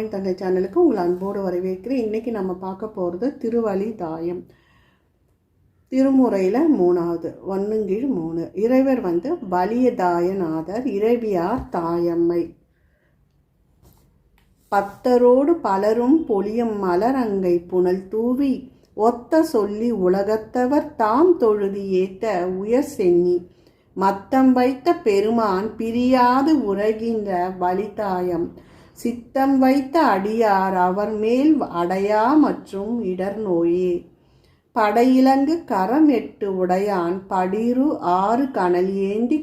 அம்மாவின் தங்கை சேனலுக்கு உங்களை அன்போடு வரவேற்கிறேன். இன்றைக்கி நம்ம பார்க்க போகிறது திருவழி தாயம். திருமுறையில் மூணாவது ஒன்றுங்கீழ் மூணு. இறைவர் வந்து வலியதாயநாதர் இறைவியார் தாயம்மை. பத்தரோடு பலரும் பொலியும் மலரங்கை புனல் தூவி ஒத்த சொல்லி உலகத்தவர் தாம் தொழுதி ஏத்த உயர் சென்னி. மத்தம் வைத்த பெருமான் பிரியாது உறகின்ற வலிதாயம் சித்தம் வைத்த அடியார் அவர் மேல் அடையா மற்றும் இடர் நோயே. படையிலங்கு கரம் எட்டு உடையான் படிரு ஆறு கனல் ஏந்தி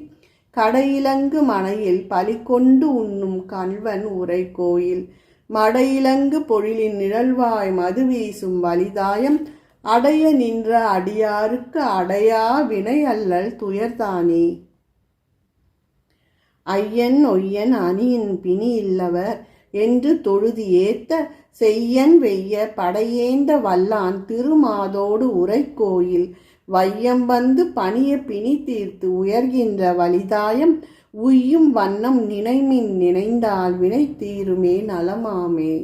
கடையிலங்கு மனையில் பலிகொண்டு உண்ணும் கல்வன் உரை கோயில் மடையிலங்கு பொழிலின் நிழல்வாய் மது வீசும் வலிதாயம் அடைய நின்ற அடியாருக்கு அடையா வினை அல்லல் துயர்தானே. ஐயன் ஒய்யன் அணியின் பிணி இல்லவர் என்று தொழுதி ஏத்த செய்யன் வெய்ய படையேந்த வல்லான் திருமாதோடு உரைக்கோயில் வையம் வந்து பணிய பிணி தீர்த்து உயர்கின்ற வலிதாயம் உய்யும் வண்ணம் நினைமின் நினைந்தால் வினை தீருமே நலமாமே.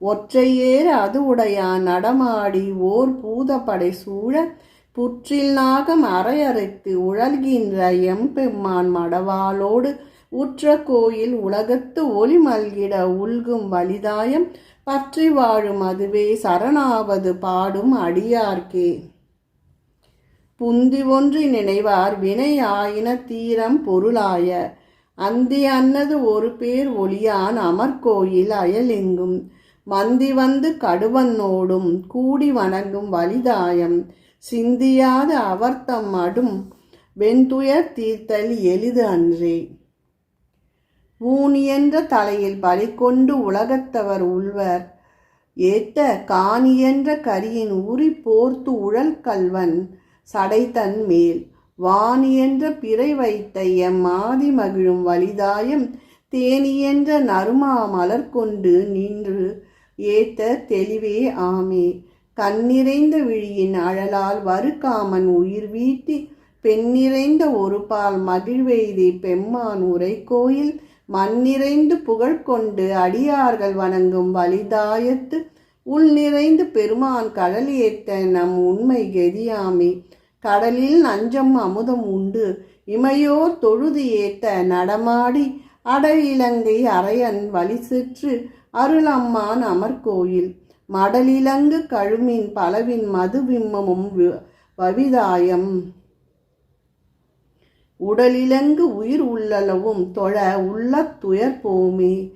ஒற்றையேறு அது உடையான் நடமாடி ஓர் பூதப்படை சூழ புற்றில் நாகம் அரையறைத்து உழல்கின்ற எம்பெம்மான் மடவாளோடு உற்ற கோயில் உலகத்து ஒளி மல்கிட உள்கும் வலிதாயம் பற்றி வாழும் அதுவே சரணாவது பாடும் அடியார்க்கே. புந்தி ஒன்றி நினைவார் வினை ஆயின தீரம் பொருளாய அந்தி அன்னது ஒரு பேர் ஒளியான் அமர்கோயில் அயலெங்கும். மந்தி வந்து கடுவன்னோடும் கூடி வணங்கும் வலிதாயம் சிந்தியாத அவர்த்தம் அடும் வெண்துயர் தீர்த்தல் எளிது அன்றே. ஊனியன்ற தலையில் பலி கொண்டு உலகத்தவர் உள்வர் ஏத்த காணியன்ற கரியின் உரி போர்த்து உழல் கல்வன் சடைத்தன் மேல். என்ற பிறை வைத்த எம் ஆதி மகிழும் வலிதாயம் தேனியென்ற நறுமா மலர் கொண்டு நின்று ஏத்த தெளிவே ஆமே. கண்ணிறைந்த விழியின் அழலால் வருகாமன் உயிர் வீட்டி பெண்ணிறைந்த ஒரு பால் மகிழ்வெய்தி பெம்மான் உரை கோயில் மண்ணிறைந்து புகழ் கொண்டு அடியார்கள் வணங்கும் வலிதாயத்து உள் நிறைந்து பெருமான் கடல் ஏத்த நம் உண்மை கெதியாமே. கடலில் நஞ்சம் அமுதம் உண்டு இமையோர் தொழுது ஏத்த நடமாடி அட இலங்கை அரையன் வழி செற்று அருளம்மான் அமர்கோயில். மடலிலங்கு கழுமின் பலவின் மதுவிம்மமும் வவிதாயம். உடலிலங்கு உயிர் உள்ளளவும் தொழ உள்ள துயர் போமே.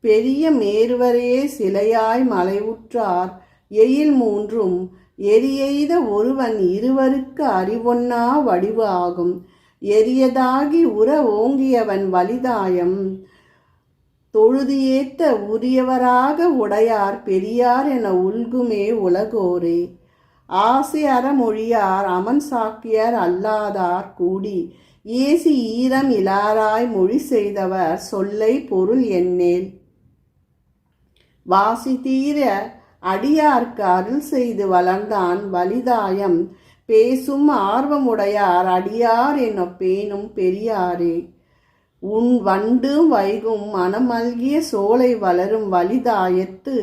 பெரிய மேருவரையே சிலையாய் மலைவுற்றார். எயில் மூன்றும் எரியெய்த ஒருவன் இருவருக்கு அறிவொன்னா வடிவு ஆகும். எரியதாகி உற ஓங்கியவன் வலிதாயம். தொழுது ஏத்த உரியவராக உடையார் பெரியார் என உள்குமே உலகோரே. ஆசி அறமொழியார் அமன் சாக்கியர் அல்லாதார் கூடி ஏசி ஈரம் இலாராய் மொழி செய்தவர் சொல்லை பொருள் எண்ணேல் வாசி தீர அடியார்க்கு அருள் செய்து வளர்ந்தான் வலிதாயம் பேசும் ஆர்வமுடையார் அடியார் என பேணும் பெரியாரே. உன் வண்டும் வைகும் மனமல்கிய சோலை வளரும் வலிதாயத்து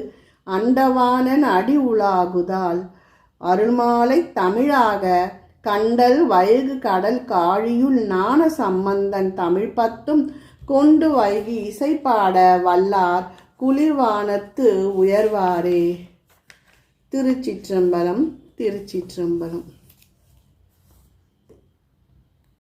அண்டவானன் அடி உலாகுதால். அருள்மாலை தமிழாக கண்டல் வயகு கடல் காழியுள் நாண சம்பந்தன் தமிழ் பத்தும் கொண்டு வைகி இசைப்பாட வல்லார் குளிர்வானத்து உயர்வாரே. திருச்சிற்றம்பலம் திருச்சிற்றம்பலம்.